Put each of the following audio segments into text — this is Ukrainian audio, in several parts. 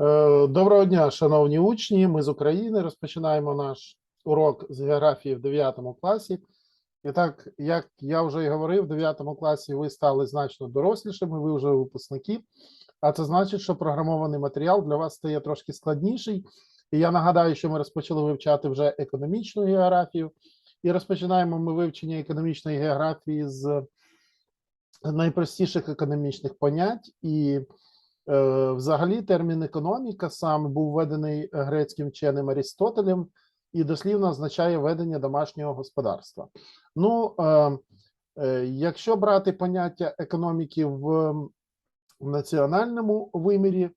Е, Доброго дня, шановні учні. Ми з України розпочинаємо наш урок з географії в 9 класі. І так, як я вже і говорив, в 9 класі ви стали значно дорослішими, ви вже випускники. А це значить, що програмований матеріал для вас стає трошки складніший. І я нагадаю, що ми розпочали вивчати вже економічну географію. І розпочинаємо ми вивчення економічної географії з найпростіших економічних понять. І Взагалі, термін економіка сам був введений грецьким вченим Арістотелем і дослівно означає ведення домашнього господарства. Ну, е, е, якщо брати поняття економіки в національному вимірі,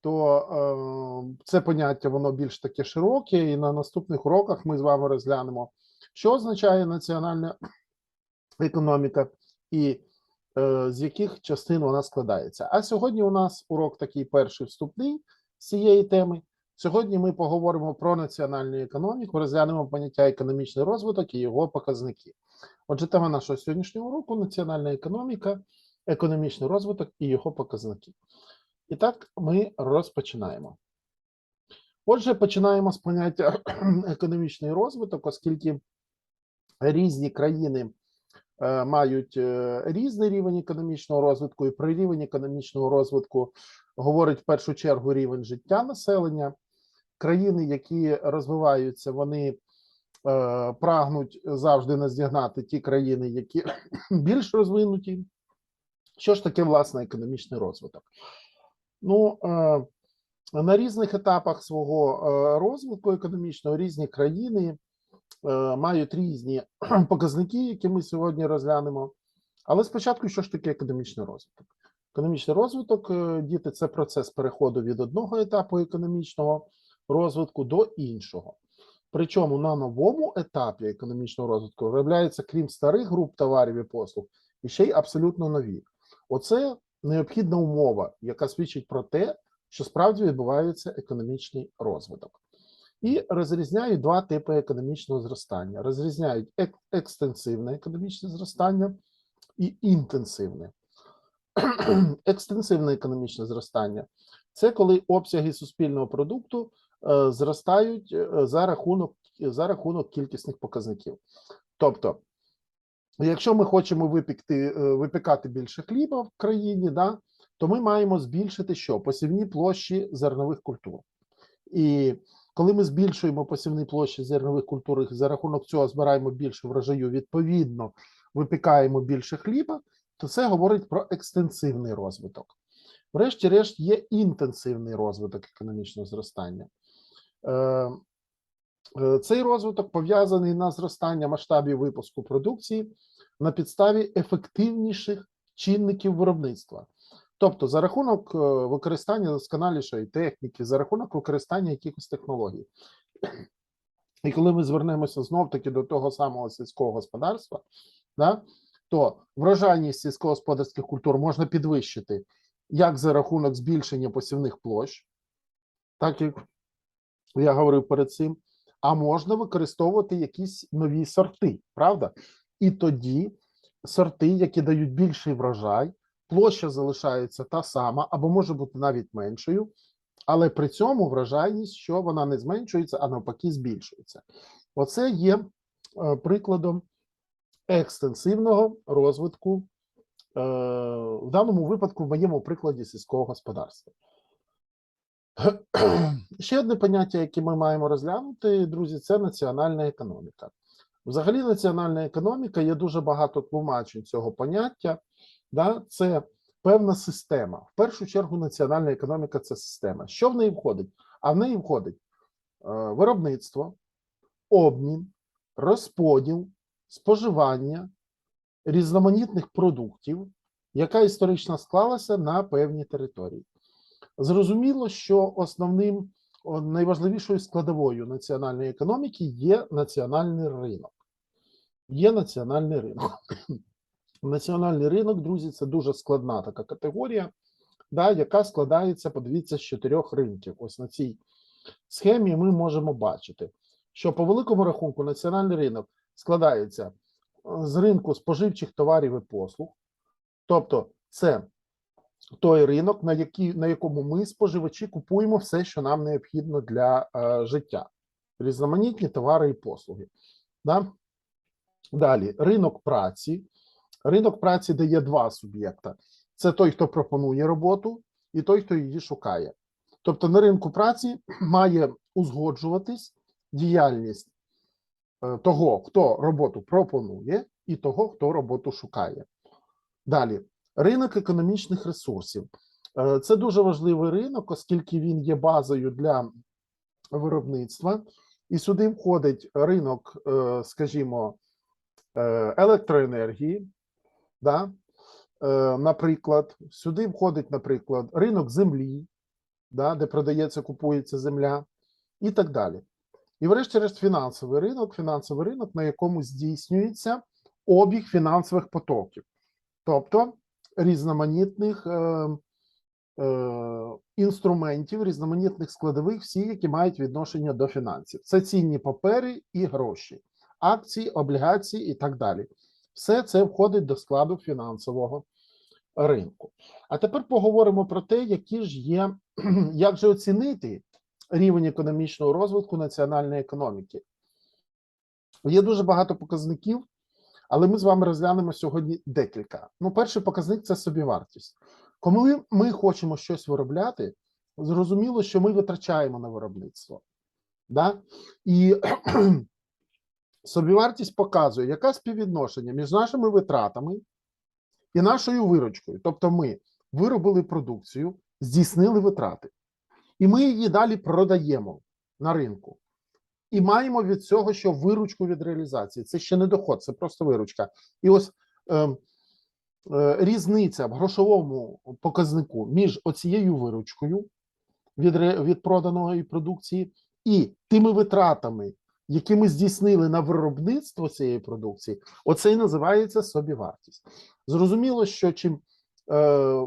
то е, це поняття воно більш таке широке, і на наступних уроках ми з вами розглянемо, що означає національна економіка і е, з яких частин вона складається. А сьогодні у нас урок такий перший вступний з цієї теми. Сьогодні ми поговоримо про національну економіку, розглянемо поняття економічний розвиток і його показники. Отже, тема нашого сьогоднішнього уроку національна економіка, економічний розвиток і його показники. І так ми розпочинаємо. Отже, починаємо з поняття економічний розвиток, оскільки різні країни е, мають е, різний рівень економічного розвитку, і про рівень економічного розвитку говорить в першу чергу рівень життя населення. Країни, які розвиваються, вони е, прагнуть завжди наздігнати ті країни, які більш розвинуті. Що ж таке власне економічний розвиток? Ну, е, на різних етапах свого е, розвитку економічного різні країни е, мають різні показники, які ми сьогодні розглянемо. Але спочатку, що ж таке економічний розвиток? Економічний розвиток, е, діти, це процес переходу від одного етапу економічного розвитку до іншого. Причому на новому етапі економічного розвитку виявляється, крім старих груп товарів і послуг, і ще й абсолютно нові. Оце необхідна умова, яка свідчить про те, що справді відбувається економічний розвиток. І розрізняють два типи економічного зростання: розрізняють ек- екстенсивне економічне зростання і інтенсивне. Екстенсивне економічне зростання це коли обсяги суспільного продукту е, зростають е, за рахунок, за рахунок кількісних показників. Тобто, якщо ми хочемо випікти, е, випікати більше хліба в країні, да, то ми маємо збільшити що? Посівні площі зернових культур. І коли ми збільшуємо посівні площі зернових культур, за рахунок цього збираємо більше врожаю, відповідно, випікаємо більше хліба, то це говорить про екстенсивний розвиток. Врешті-решт, є інтенсивний розвиток економічного зростання. Е, е, Цей розвиток пов'язаний на зростання масштабів випуску продукції на підставі ефективніших чинників виробництва. Тобто, за рахунок е, використання досконалішої техніки, за рахунок використання якихось технологій. І коли ми звернемося знов таки до того самого сільського господарства, да, то врожайність сільськогосподарських культур можна підвищити як за рахунок збільшення посівних площ, так як я говорив перед цим, а можна використовувати якісь нові сорти, правда? І тоді сорти, які дають більший врожай, площа залишається та сама, або може бути навіть меншою, але при цьому врожайність, що вона не зменшується, а навпаки, збільшується. Оце є е, прикладом екстенсивного розвитку, е, в даному випадку, в моєму прикладі сільського господарства. Ще одне поняття, яке ми маємо розглянути, друзі, це національна економіка. Взагалі, національна економіка є дуже багато тлумачень цього поняття. Да? Це певна система. В першу чергу, національна економіка це система. Що в неї входить? А в неї входить е, виробництво, обмін, розподіл, споживання різноманітних продуктів, яка історично склалася на певній території. Зрозуміло, що основним найважливішою складовою національної економіки є національний ринок. Є національний ринок. Національний ринок, друзі, це дуже складна така категорія, да, яка складається, подивіться, з чотирьох ринків. Ось на цій схемі ми можемо бачити, що по великому рахунку національний ринок складається е, з ринку споживчих товарів і послуг, тобто це той ринок, на, який, на якому ми, споживачі, купуємо все, що нам необхідно для е, життя, різноманітні товари і послуги. Да? Далі, ринок праці. Ринок праці дає два суб'єкта: це той, хто пропонує роботу, і той, хто її шукає. Тобто на ринку праці має узгоджуватись діяльність е, того, хто роботу пропонує, і того, хто роботу шукає. Далі, ринок економічних ресурсів. Е, Це дуже важливий ринок, оскільки він є базою для виробництва, і сюди входить ринок, е, скажімо, електроенергії. Да? Е, Наприклад, сюди входить, наприклад, ринок землі, да, де продається, купується земля, і так далі. І, врешті-решт, фінансовий ринок, фінансовий ринок, на якому здійснюється обіг фінансових потоків, тобто різноманітних е, е, інструментів, різноманітних складових, всі, які мають відношення до фінансів. Це цінні папери і гроші, акції, облігації і так далі. Все це входить до складу фінансового ринку. А тепер поговоримо про те, які ж є, як же оцінити рівень економічного розвитку національної економіки. Є дуже багато показників, але ми з вами розглянемо сьогодні декілька. Ну, перший показник це собівартість. Коли ми хочемо щось виробляти, зрозуміло, що ми витрачаємо на виробництво. Да? І собівартість показує, яке співвідношення між нашими витратами і нашою виручкою. Тобто, ми виробили продукцію, здійснили витрати, і ми її далі продаємо на ринку. І маємо від цього, що виручку від реалізації. Це ще не доход, це просто виручка. І ось е, е, різниця в грошовому показнику між оцією виручкою від, від проданої продукції і тими витратами, які ми здійснили на виробництво цієї продукції, оце і називається собівартість. Зрозуміло, що чим е,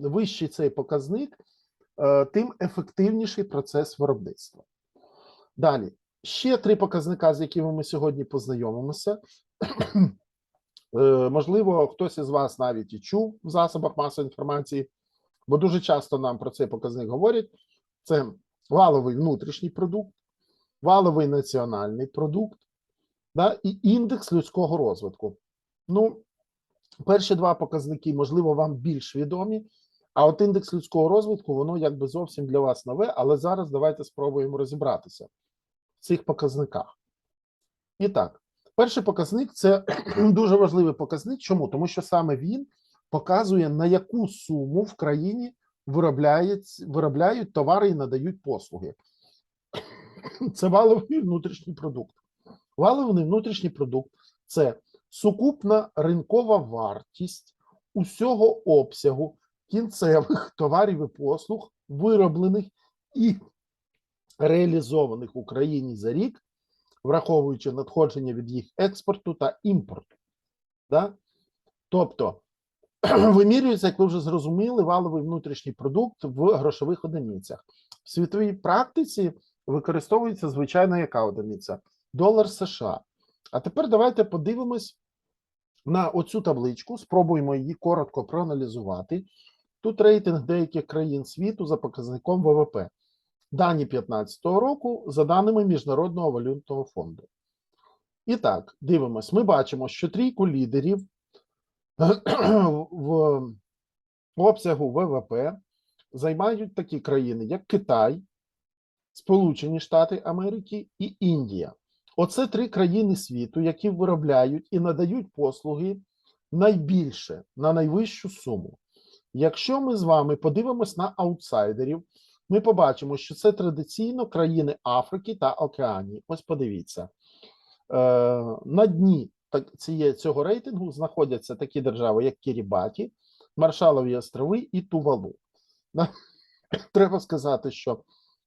вищий цей показник, е, тим ефективніший процес виробництва. Далі, ще три показника, з якими ми сьогодні познайомимося. Е, Можливо, хтось із вас навіть і чув в засобах масової інформації, бо дуже часто нам про цей показник говорять: це валовий внутрішній продукт, валовий національний продукт да, і індекс людського розвитку. Ну, перші два показники, можливо, вам більш відомі, а от індекс людського розвитку, воно якби зовсім для вас нове, але зараз давайте спробуємо розібратися в цих показниках. І так, перший показник це дуже важливий показник. Чому? Тому що саме він показує, на яку суму в країні виробляють, товари і надають послуги. Це валовий внутрішній продукт. Валовий внутрішній продукт це сукупна ринкова вартість усього обсягу кінцевих товарів і послуг, вироблених і реалізованих в Україні за рік, враховуючи надходження від їх експорту та імпорту. Да? Тобто вимірюється, як ви вже зрозуміли, валовий внутрішній продукт в грошових одиницях. В світовій практиці використовується звичайно яка одиниця? Долар США. А тепер давайте подивимось на оцю табличку, спробуємо її коротко проаналізувати. Тут рейтинг деяких країн світу за показником ВВП. Дані 2015 року за даними Міжнародного валютного фонду. І так, дивимось. Ми бачимо, що трійку лідерів в обсягу ВВП займають такі країни, як Китай, Сполучені Штати Америки і Індія. Оце три країни світу, які виробляють і надають послуги найбільше на найвищу суму. Якщо ми з вами подивимось на аутсайдерів, ми побачимо, що це традиційно країни Африки та Океанії. Ось подивіться. Е, на дні цього рейтингу знаходяться такі держави, як Кірібаті, Маршалові острови і Тувалу. Треба сказати, що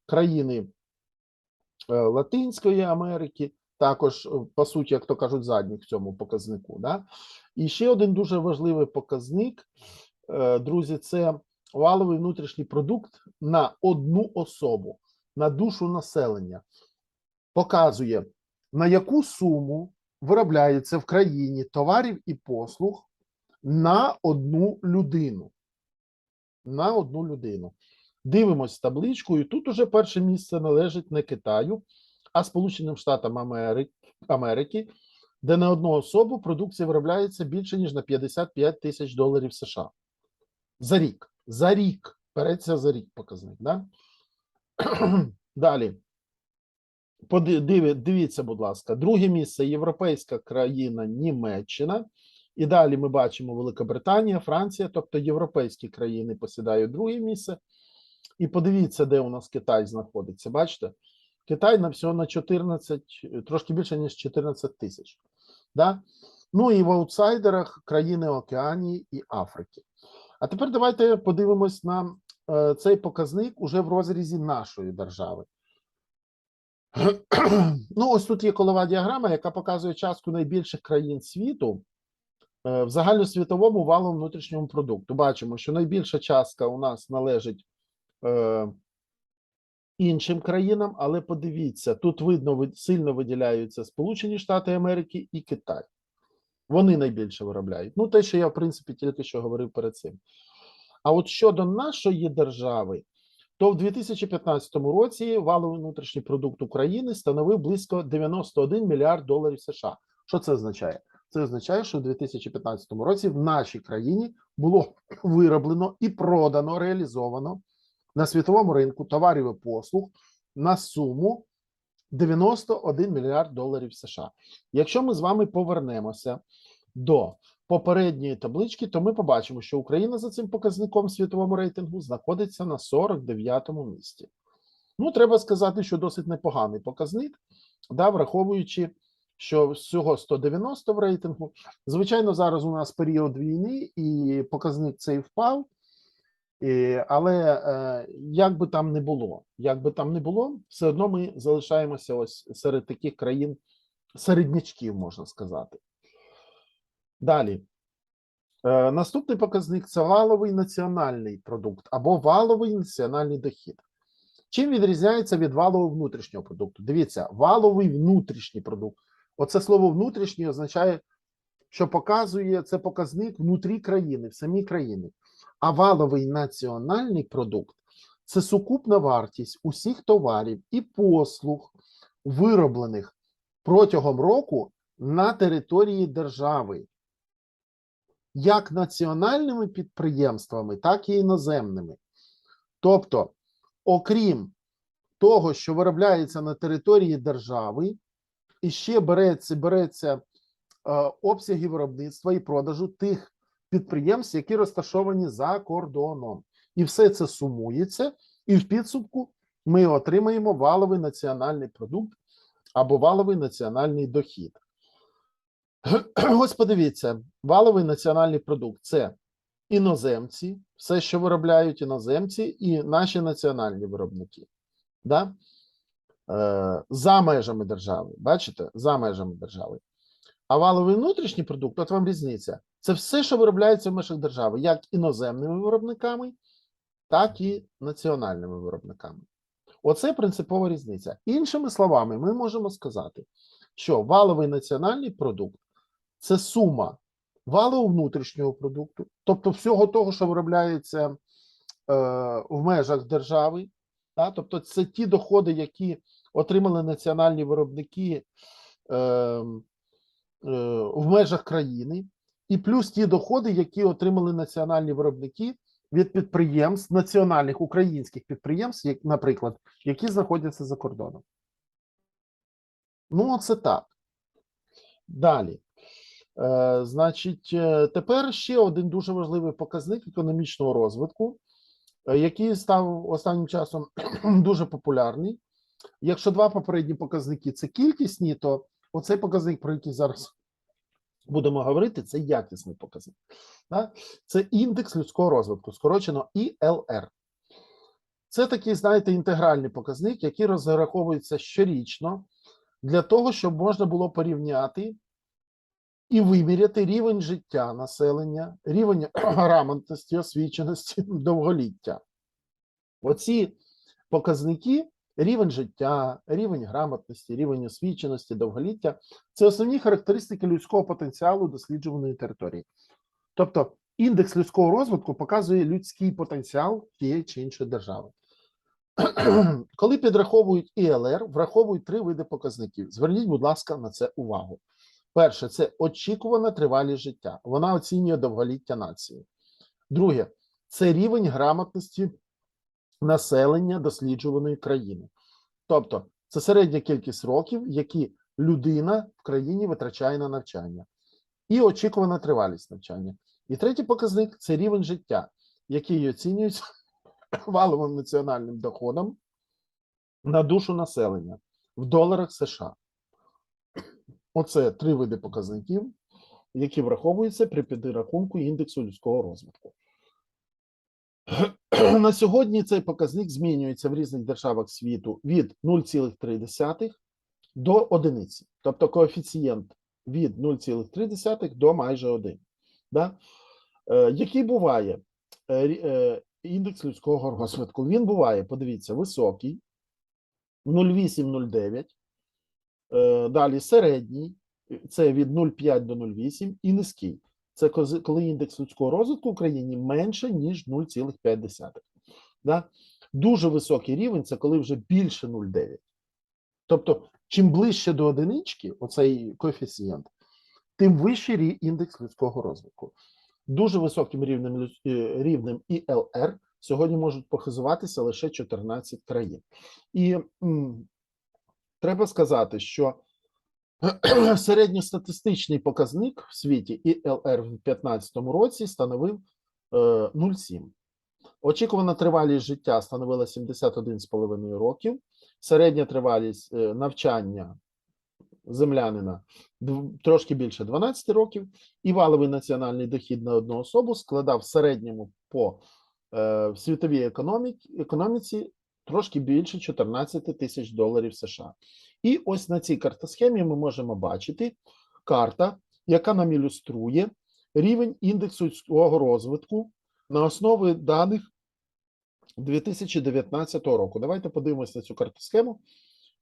країни е, Латинської Америки також, е, по суті, як то кажуть, задні в цьому показнику. Да? І ще один дуже важливий показник, е, друзі, це валовий внутрішній продукт на одну особу, на душу населення. Показує, на яку суму виробляється в країні товарів і послуг на одну людину. на одну людину. Дивимось табличку, і тут уже перше місце належить не Китаю, а Сполученим Штатам Америки, де на одну особу продукція виробляється більше ніж на 55 тисяч доларів США. За рік. За рік. Береться за рік показник. Да? Далі. Поди- Дивіться, будь ласка, друге місце європейська країна Німеччина. І далі ми бачимо Великобританія, Франція, тобто європейські країни посідають друге місце. І подивіться, де у нас Китай знаходиться. Бачите? Китай на всього на 14, е, трошки більше, ніж 14 тисяч. Да? Ну і в аутсайдерах країни Океанії і Африки. А тепер давайте подивимось на е, цей показник уже в розрізі нашої держави. Ну, ось тут є колова діаграма, яка показує частку найбільших країн світу е, в загальносвітовому валовому внутрішньому продукту. Бачимо, що найбільша частка у нас належить іншим країнам, але подивіться, тут видно ви- сильно виділяються Сполучені Штати Америки і Китай. Вони найбільше виробляють. Ну, те, що я, в принципі, тільки що говорив перед цим. А от щодо нашої держави, то в 2015 році валовий внутрішній продукт України становив близько 91 мільярд доларів США. Що це означає? Це означає, що в 2015 році в нашій країні було вироблено і продано, реалізовано на світовому ринку товарів і послуг на суму 91 мільярд доларів США. Якщо ми з вами повернемося до попередньої таблички, то ми побачимо, що Україна за цим показником в світовому рейтингу знаходиться на 49-му місці. Ну, треба сказати, що досить непоганий показник, да, враховуючи, що всього 190 в рейтингу. Звичайно, зараз у нас період війни, і показник цей впав. І, але е, як би там не було, як би там не було, все одно ми залишаємося ось серед таких країн середнячків, можна сказати. Далі. Е, наступний показник це валовий національний продукт або валовий національний дохід. Чим відрізняється від валового внутрішнього продукту? Дивіться, валовий внутрішній продукт. Оце слово внутрішній означає, що показує це показник внутрі країни, в самій країні. А валовий національний продукт це сукупна вартість усіх товарів і послуг, вироблених протягом року на території держави, як національними підприємствами, так і іноземними. Тобто, окрім того, що виробляється на території держави, і ще береться, береться е, обсяги виробництва і продажу тих підприємств, які розташовані за кордоном. І все це сумується, і в підсумку ми отримаємо валовий національний продукт або валовий національний дохід. Ось подивіться, валовий національний продукт це іноземці, все, що виробляють іноземці, і наші національні виробники. Да? Е, за межами держави. Бачите? За межами держави. А валовий внутрішній продукт, от вам різниця. Це все, що виробляється в межах держави, як іноземними виробниками, так і національними виробниками. Оце принципова різниця. Іншими словами, ми можемо сказати, що валовий національний продукт це сума валового внутрішнього продукту, тобто всього того, що виробляється е, в межах держави, да? тобто це ті доходи, які отримали національні виробники е, е, в межах країни, і плюс ті доходи, які отримали національні виробники від підприємств, національних українських підприємств, як, наприклад, які знаходяться за кордоном. Ну, це так. Далі. Е, значить, е, тепер ще один дуже важливий показник економічного розвитку, е, який став останнім часом дуже популярний. Якщо два попередні показники це кількісні, то оцей показник, про який зараз будемо говорити, це якісний показник. Це індекс людського розвитку, скорочено ІЛР. Це такий, знаєте, інтегральний показник, який розраховується щорічно для того, щоб можна було порівняти і виміряти рівень життя населення, рівень грамотності, освіченості, довголіття. Оці показники, рівень життя, рівень грамотності, рівень освіченості, довголіття це основні характеристики людського потенціалу досліджуваної території. Тобто індекс людського розвитку показує людський потенціал тієї чи іншої держави. Коли підраховують ІЛР, враховують три види показників. Зверніть, будь ласка, на це увагу. Перше, це очікувана тривалість життя. Вона оцінює довголіття нації. Друге, це рівень грамотності населення досліджуваної країни. Тобто, це середня кількість років, які людина в країні витрачає на навчання, і очікувана тривалість навчання. І третій показник це рівень життя, який оцінюється валовим національним доходом на душу населення в доларах США. Оце три види показників, які враховуються при підрахунку індексу людського розвитку. На сьогодні цей показник змінюється в різних державах світу від 0,3 до одиниці, тобто коефіцієнт від 0,3 до майже 1. Да? Е, який буває е, е, індекс людського розвитку? Він буває, подивіться, високий 0,8-0,9, е, далі середній, це від 0,5 до 0,8 і низький. Це коли індекс людського розвитку в Україні менше, ніж 0,5. Да? Дуже високий рівень це коли вже більше 0,9. Тобто, чим ближче до одинички, оцей коефіцієнт, тим вищий індекс людського розвитку. Дуже високим рівнем, е, рівнем ІЛР сьогодні можуть похизуватися лише 14 країн. І м, треба сказати, що середньостатистичний показник в світі ІЛР в 2015 році становив е, 0,7. Очікувана тривалість життя становила 71,5 років. Середня тривалість е, навчання землянина трошки більше 12 років, і валовий національний дохід на одну особу складав в середньому по е, світовій економіці трошки більше 14 тисяч доларів США. І ось на цій картосхемі ми можемо бачити карта, яка нам ілюструє рівень індексу людського розвитку на основі даних 2019 року. Давайте подивимося на цю картосхему.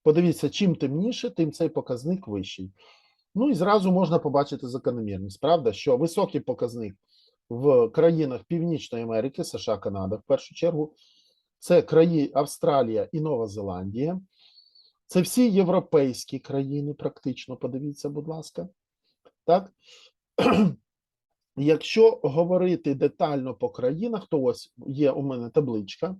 Подивіться, чим темніше, тим цей показник вищий. Ну і зразу можна побачити закономірність, правда, що високий показник в країнах Північної Америки, США, Канада, в першу чергу, це краї Австралія і Нова Зеландія. Це всі європейські країни, практично, подивіться, будь ласка. Так? Якщо говорити детально по країнах, то ось є у мене табличка,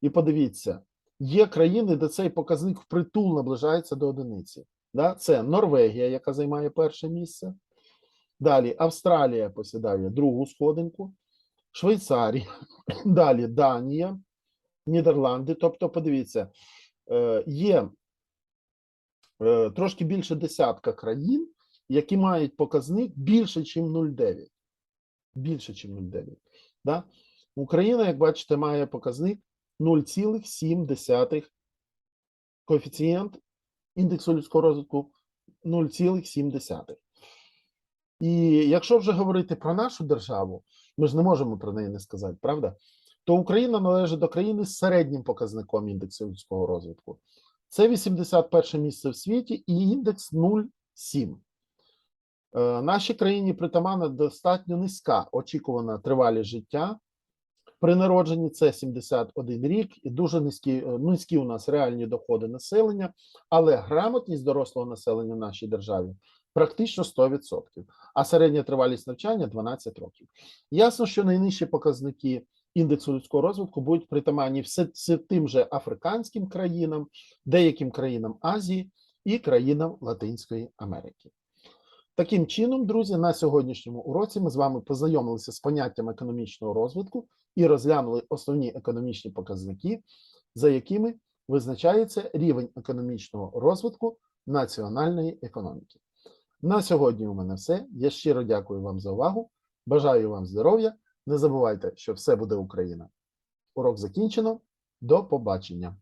і подивіться, є країни, де цей показник впритул наближається до одиниці. Да? Це Норвегія, яка займає перше місце. Далі Австралія посідає другу сходинку, Швейцарія, далі Данія, Нідерланди. Тобто, подивіться, е, є трошки більше десятка країн, які мають показник більше, ніж 0,9. Більше, ніж 0,9. Да? Україна, як бачите, має показник 0,7 коефіцієнт індексу людського розвитку 0,7. І якщо вже говорити про нашу державу, ми ж не можемо про неї не сказати, правда? То Україна належить до країни з середнім показником індексу людського розвитку. Це 81 місце в світі і індекс 0,7. Е, Нашій країні притаманна достатньо низька очікувана тривалість життя. При народженні це 71 рік, і дуже низькі, е, низькі у нас реальні доходи населення, але грамотність дорослого населення в нашій державі практично 100%, а середня тривалість навчання 12 років. Ясно, що найнижчі показники індексу людського розвитку будуть притаманні все, все тим же африканським країнам, деяким країнам Азії і країнам Латинської Америки. Таким чином, друзі, на сьогоднішньому уроці ми з вами познайомилися з поняттям економічного розвитку і розглянули основні економічні показники, за якими визначається рівень економічного розвитку національної економіки. На сьогодні у мене все. Я щиро дякую вам за увагу. Бажаю вам здоров'я. Не забувайте, що все буде Україна. Урок закінчено. До побачення.